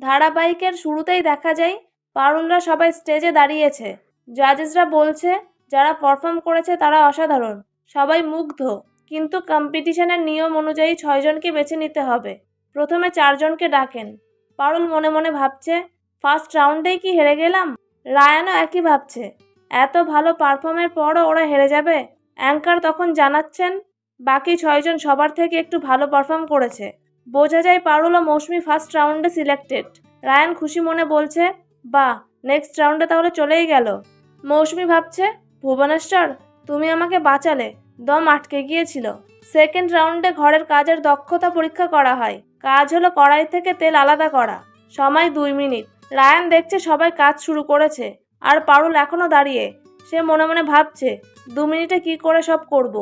ধারাবাহিকের শুরুতেই দেখা যায়, পারুলরা সবাই স্টেজে দাঁড়িয়েছে। জাজেসরা বলছে, যারা পারফর্ম করেছে তারা অসাধারণ, সবাই মুগ্ধ। কিন্তু কম্পিটিশনের নিয়ম অনুযায়ী ছয়জনকে বেছে নিতে হবে। প্রথমে চারজনকে ডাকেন। পারুল মনে মনে ভাবছে ফার্স্ট রাউন্ডেই কি হেরে গেলাম? রায়ানও একই ভাবছে, এত ভালো পারফর্মের পরও ওরা হেরে যাবে? অ্যাঙ্কার তখন জানাচ্ছেন, বাকি ছয়জন সবার থেকে একটু ভালো পারফর্ম করেছে। বোঝা যায় পারুল ও মৌসুমি ফার্স্ট রাউন্ডে সিলেক্টেড রায়ান খুশি মনে বলছে, বাহ নেক্সট রাউন্ডে তাহলে চলেই গেল। মৌসুমি ভাবছে, ভুবনেশ্বর, তুমি আমাকে বাঁচালে, দম আটকে গিয়েছিল। সেকেন্ড রাউন্ডে ঘরের কাজের দক্ষতা পরীক্ষা করা হয়। কাজ হলো কড়াই থেকে তেল আলাদা করা। সময় দুই মিনিট। রায়ান দেখছে সবাই কাজ শুরু করেছে, আর পারুল এখনও দাঁড়িয়ে। সে মনে মনে ভাবছে, দু মিনিটে কি করে সব করব।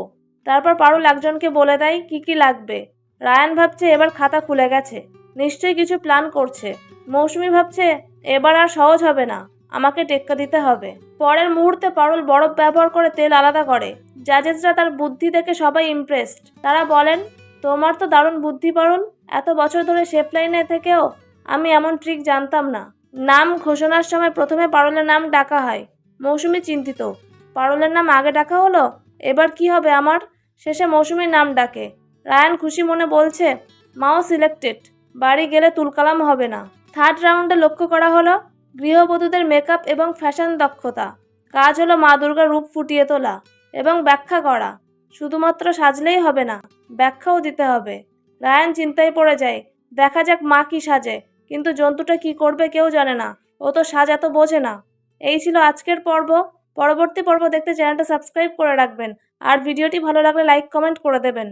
তারপর পারুল একজনকে বলে দেয়, কি কি লাগবে? রায়ান ভাবছে এবার খাতা খুলে গেছে। নিশ্চয়ই কিছু প্ল্যান করছে। মৌসুমি ভাবছে, এবার আর সহজ হবে না। আমাকে টেক্কা দিতে হবে। পরের মুহূর্তে পারুল বরফ ব্যবহার করে তেল আলাদা করে। জাজেসরা তার বুদ্ধি দেখে সবাই ইমপ্রেসড তারা বলেন, তোমার তো দারুণ বুদ্ধি পারুল। এত বছর ধরে শেপ লাইনে থেকেও আমি এমন ট্রিক জানতাম না। নাম ঘোষণার সময় প্রথমে পারুলের নাম ডাকা হয়। মৌসুমি চিন্তিত। পারুলের নাম আগে ডাকা হলো? এবার কি হবে আমার? শেষে মৌসুমির নাম ডাকে। রায়ান খুশি মনে বলছে, মাও সিলেক্টেড, বাড়ি গেলে তুলকালাম হবে না। থার্ড রাউন্ডে লক্ষ্য করা হলো, গৃহবধূদের মেকআপ এবং ফ্যাশন দক্ষতা। কাজ হলো মা দুর্গার রূপ ফুটিয়ে তোলা এবং ব্যাখ্যা করা। শুধুমাত্র সাজলেই হবে না, ব্যাখ্যাও দিতে হবে। রায়ান চিন্তায় পড়ে যায়, দেখা যাক মা কি সাজে, কিন্তু জন্তুটা কি করবে কেউ জানে না, ও তো সাজ এত বোঝে না। এই ছিল আজকের পর্ব। পরবর্তী পর্ব দেখতে চ্যানেলটা সাবস্ক্রাইব করে রাখবেন, আর ভিডিওটি ভালো লাগলে লাইক, কমেন্ট করে দেবেন।